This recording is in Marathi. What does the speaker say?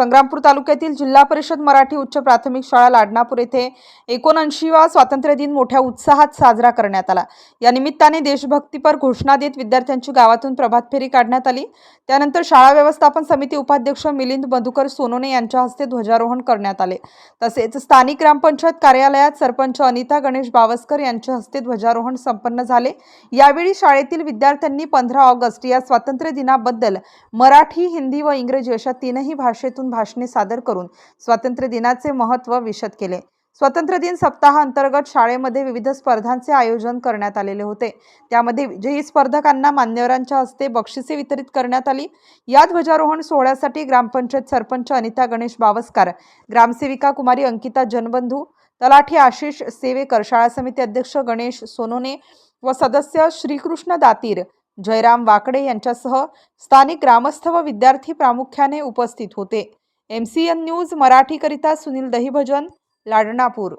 Sangrampur तालुक्यातील जिल्हा परिषद मराठी उच्च प्राथमिक शाळा लाडनापूर येथे एकोणऐंशीवा स्वातंत्र्य दिन मोठ्या उत्साहात साजरा करण्यात आला. या निमित्ताने देशभक्तीपर घोषणा देत विद्यार्थ्यांची गावातून प्रभात फेरी काढण्यात आली. त्यानंतर शाळा व्यवस्थापन समिती उपाध्यक्ष मिलिंद मधुकर सोनोने यांच्या हस्ते ध्वजारोहण करण्यात आले. तसेच स्थानिक ग्रामपंचायत कार्यालयात सरपंच अनिता गणेश बावस्कर यांच्या हस्ते ध्वजारोहण संपन्न झाले. यावेळी शाळेतील विद्यार्थ्यांनी पंधरा ऑगस्ट या स्वातंत्र्य दिनाबद्दल मराठी हिंदी व इंग्रजी अशा तीनही भाषेतून भाषणे सादर करून स्वातंत्र्य दिनाचे महत्त्व विशद केले. स्वातंत्र्य दिन सप्ताहांतर्गत शाळेमध्ये विविध स्पर्धांचे आयोजन करण्यात आलेले होते. त्यामध्ये विजयी स्पर्धकांना मान्यवरांच्या हस्ते बक्षिसे वितरित करण्यात आली. या ध्वजारोहण सोहळ्यासाठी ग्रामपंचायत सरपंच अनिता गणेश बावस्कार ग्रामसेविका कुमारी अंकिता जनबंधू तलाठी आशिष सेवेकर शाळा समिती अध्यक्ष गणेश सोनोने व सदस्य श्रीकृष्ण दातीर जयराम वाकडे यांच्यासह स्थानिक ग्रामस्थ व विद्यार्थी प्रामुख्याने उपस्थित होते. एम सी एन न्यूज मराठीकरिता सुनील दहिभजन लाडणापूर